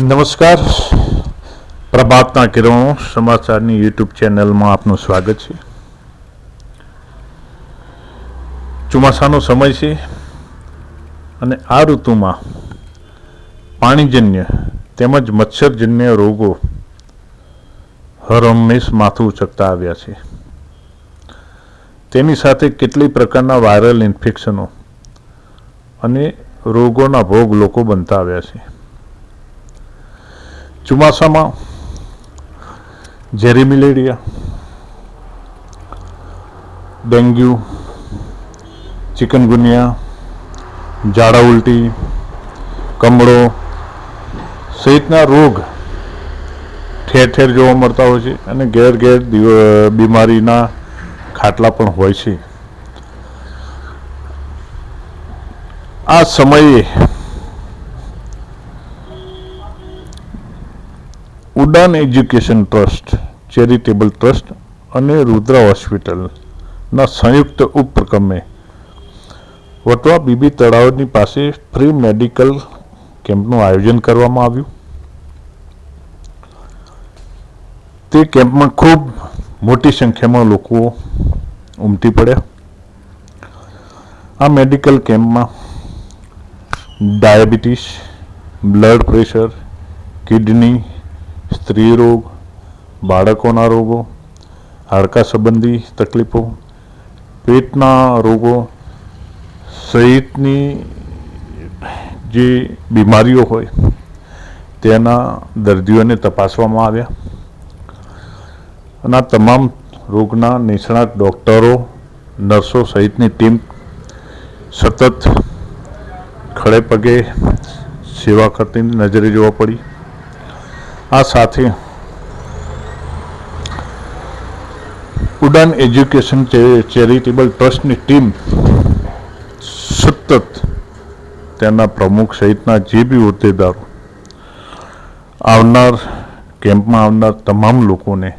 નમસ્કાર. પ્રભાતના કિરણો, સમાચારની યુટ્યુબ ચેનલમાં આપનું સ્વાગત છે. ચોમાસાનો સમય છે અને આ ઋતુમાં પાણીજન્ય તેમજ મચ્છરજન્ય રોગો હરહંમેશ માથું ઉચકતા આવ્યા છે. તેની સાથે કેટલી પ્રકારના વાયરલ ઇન્ફેક્શનો અને રોગોના ભોગ લોકો બનતા આવ્યા છે. ચોમાસામાં ઝેરી મિલેરિયા ડેન્ગ્યુ ચિકનગુનિયા ઝાડા ઉલટી, કમળો સહિતના રોગ ઠેર ઠેર જોવા મળતા હોય છે અને ઘેર ઘેર બીમારીના ખાટલા પણ હોય છે. આ સમયે ઉડાન એજ્યુકેશન ટ્રસ્ટ, ચેરિટેબલ ટ્રસ્ટ અને રુદ્રા હોસ્પિટલના સંયુક્ત ઉપક્રમે વટવા બીબી તળાવની પાસે ફ્રી મેડિકલ કેમ્પનું આયોજન કરવામાં આવ્યું. તે કેમ્પમાં ખૂબ મોટી સંખ્યામાં લોકો ઉમટી પડ્યા. આ મેડિકલ કેમ્પમાં ડાયાબિટીસ, બ્લડ પ્રેશર, કિડની સ્ત્રી રોગ બાળકોના રોગો, હાડકા સંબંધી તકલીફો, પેટના રોગો સહિતની જે બીમારીઓ હોય, તેના દર્દીઓને તપાસવામાં આવ્યા. અને તમામ રોગના નિષ્ણાત ડૉક્ટરો, નર્સો સહિતની ટીમ સતત ખડે પગે સેવા કરતી નજરે જોવા પડી. આ સાથે ઉડાન એજ્યુકેશન ચેરિટેબલ ટ્રસ્ટની ટીમ સતત તેના પ્રમુખ સહિતના જે બી હોદ્દેદારો આવનાર કેમ્પમાં આવનાર તમામ લોકોને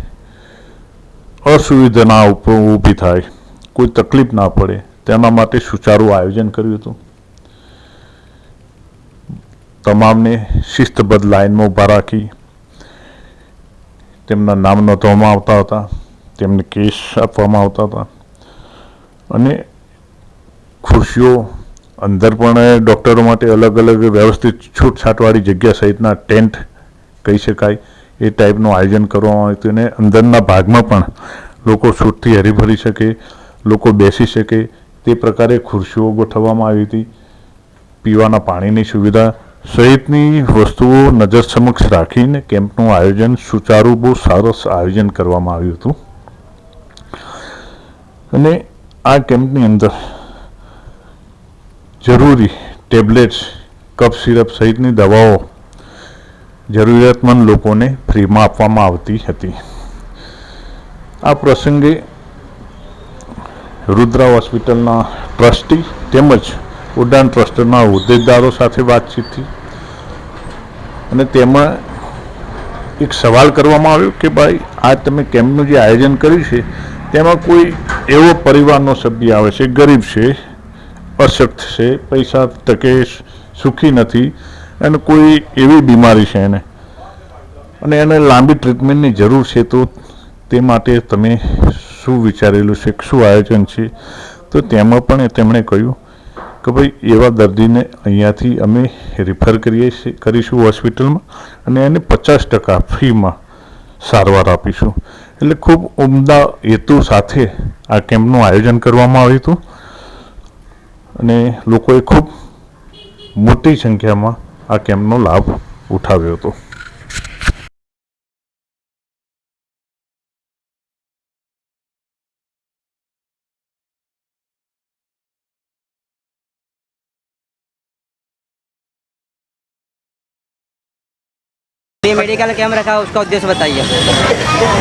અસુવિધા ઊભી થાય, કોઈ તકલીફ ના પડે, તેના માટે સુચારું આયોજન કર્યું હતું. તમામને શિસ્તબદ્ધ લાઇનમાં ઊભા રાખી તેમના નામ નોંધવામાં આવતા હતા, તેમને કેસ આપવામાં આવતા હતા. અને ખુરશીઓ અંદર પણ ડૉક્ટરો માટે અલગ અલગ વ્યવસ્થિત છૂટછાટવાળી જગ્યા સહિતના ટેન્ટ કહી શકાય, એ ટાઈપનું આયોજન કરવામાં આવ્યું હતું. અને અંદરના ભાગમાં પણ લોકો છૂટથી હરીફરી શકે, લોકો બેસી શકે, તે પ્રકારે ખુરશીઓ ગોઠવવામાં આવી હતી. પીવાના પાણીની સુવિધા સહિતની વસ્તુઓ નજર સમક્ષ રાખીને કેમ્પનું આયોજન સુચારુ બહુ સરસ આયોજન કરવામાં આવ્યું હતું. અને આ કેમ્પની અંદર જરૂરી ટેબ્લેટ્સ કફ સિરપ સહિતની દવાઓ જરૂરિયાતમંદ લોકોને ફ્રીમાં આપવામાં આવતી હતી. આ પ્રસંગે રુદ્રા હોસ્પિટલના ટ્રસ્ટી તેમજ ઉડાન ટ્રસ્ટના હોદ્દેદારો સાથે વાતચીત થઈ. અને તેમાં એક સવાલ કરવામાં આવ્યો કે ભાઈ, આ તમે કેમ્પનું જે આયોજન કર્યું છે, તેમાં કોઈ એવો પરિવારનો સભ્ય આવે છે, ગરીબ છે, અશક્ત છે, પૈસા તકે સુખી નથી, અને કોઈ એવી બીમારી છે એને. અને એને લાંબી ટ્રીટમેન્ટની જરૂર છે, તો તે માટે તમે શું વિચારેલું છે, શું આયોજન છે? તો તેમાં પણ તેમણે કહ્યું કે ભાઈ, એવા દર્દીને અહીંયાથી અમે રિફર કરીએ છીએ, કરીશું હોસ્પિટલમાં અને એને પચાસ ટકા ફ્રીમાં સારવાર આપીશું. એટલે ખૂબ ઉમદા હેતુ સાથે આ કેમ્પનું આયોજન કરવામાં આવ્યું હતું અને લોકોએ ખૂબ મોટી સંખ્યામાં આ કેમ્પનો લાભ ઉઠાવ્યો હતો. ये मेडिकल कैंप रखा उसका उद्देश्य बताइए।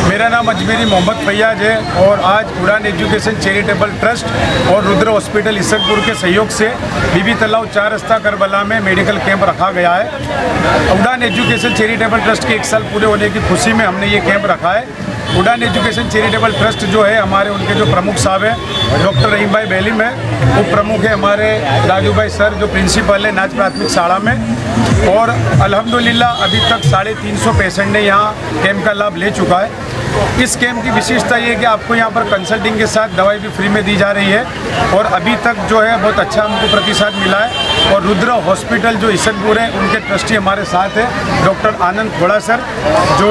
मेरा नाम अजमेरी मोहम्मद फैयाज है और आज उड़ान एजुकेशन चैरिटेबल ट्रस्ट और रुद्र हॉस्पिटल इसकपुर के सहयोग से बीबी तलाव चार रस्ता करबला में मेडिकल कैंप रखा गया है। उड़ान एजुकेशन चैरिटेबल ट्रस्ट के एक साल पूरे होने की खुशी में हमने ये कैंप रखा है। उड़ान एजुकेशन चैरिटेबल ट्रस्ट जो है, हमारे उनके जो प्रमुख साहब हैं, डॉक्टर रहीम भाई बेलीम है वो प्रमुख है हमारे राजू भाई सर, जो प्रिंसिपल है, नाच प्राथमिक शाला में। और अल्हम्दुलिल्लाह, अभी तक साढ़े तीन सौ पेशेंट ने यहाँ कैंप का लाभ ले चुका है। इस कैंप की विशेषता ये कि आपको यहाँ पर कंसल्टिंग के साथ दवाई भी फ्री में दी जा रही है और अभी तक जो है बहुत अच्छा हमको प्रतिसाद मिला है। और रुद्र हॉस्पिटल जो ईसनपुर है, उनके ट्रस्टी हमारे साथ है डॉक्टर आनंद खोड़ा सर, जो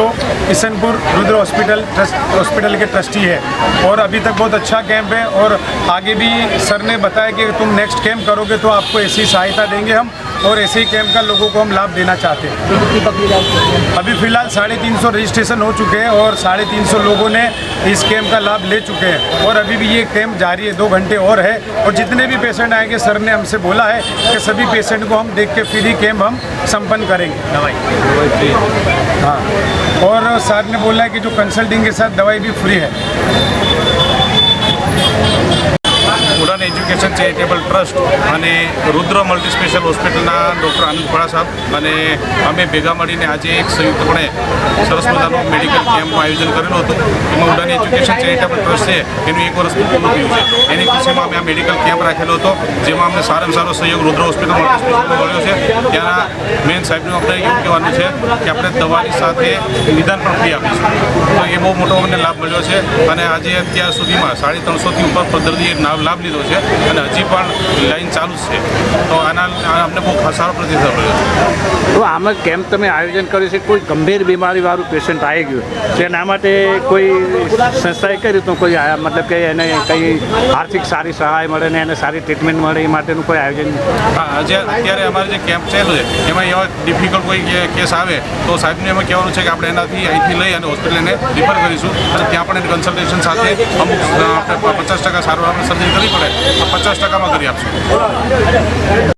Isanpur Rudra hospital trust hospital के ट्रस्टी है। और अभी तक बहुत अच्छा कैंप है और आगे भी सर ने बताया कि तुम नेक्स्ट कैंप करोगे तो आपको ऐसी सहायता देंगे हम। और ऐसे ही कैंप का लोगों को हम लाभ देना चाहते हैं। अभी फ़िलहाल साढ़े तीन सौ रजिस्ट्रेशन हो चुके हैं और साढ़े तीन सौ लोगों ने इस कैंप का लाभ ले चुके हैं। और अभी भी ये कैंप जारी है, दो घंटे और है। और जितने भी पेशेंट आएँगे, सर ने हमसे बोला है कि सभी पेशेंट को हम देख के फ्री कैंप हम संपन्न करेंगे। दवाई हाँ। और सर ने बोला है कि जो कंसल्टिंग के साथ दवाई भी फ्री है। ઉડાન એજ્યુકેશન ચેરિટેબલ ટ્રસ્ટ અને રુદ્ર મલ્ટી સ્પેશિયલ હોસ્પિટલના ડૉક્ટર આનંદ ખોડા સાહેબ અને અમે ભેગા મળીને આજે એક સંયુક્તપણે સરસ મજાનું મેડિકલ કેમ્પનું આયોજન કરેલું હતું. એમાં ઉડાન એજ્યુકેશન ચેરિટેબલ ટ્રસ્ટ છે એનું એક વર્ષ પૂરું થયું છે. એની ખુશીમાં અમે આ મેડિકલ કેમ્પ રાખેલો હતો, જેમાં અમને સારામાં સારો સહયોગ રુદ્ર હોસ્પિટલ મલ્ટી સ્પેશિયલનો મળ્યો છે. ત્યાંના મેન સાહેબનું આપણે એવું કહેવાનું છે કે આપણે દવાની સાથે નિદાન પણ ફ્રી આપીશું. તો એ બહુ મોટો અમને લાભ મળ્યો છે અને આજે અત્યાર સુધીમાં સાડી ત્રણસોથી ઉપર પદ્ધતિએ લાભ લીધો છે અને હજી પણ લાઈન ચાલુ જ છે. તો આના અમને બહુ સારો પ્રતિસાદ મળ્યો છે. તો આમાં કેમ્પ તમે આયોજન કર્યું છે? કોઈ ગંભીર બીમારીવાળું પેશન્ટ આવી ગયું તો એના માટે કોઈ સંસ્થાએ કઈ રીતનું કોઈ મતલબ કે એને કંઈ આર્થિક સારી સહાય મળે ને એને સારી ટ્રીટમેન્ટ મળે એ માટેનું કોઈ આયોજન? આજે અત્યારે અમારે જે કેમ્પ ચાલુ છે એમાં એવા ડિફિકલ્ટ કોઈ કેસ આવે તો સાહેબને એમાં કહેવાનું છે કે આપણે એનાથી અહીંથી લઈ અને હોસ્પિટલ એને રિફર કરીશું અને ત્યાં પણ એને કન્સલ્ટેશન સાથે અમુક આપણે પચાસ ટકા સારવાર આપણે સર્જરી કરવી પડે. પચાસ ટકામાં કરી આપશું.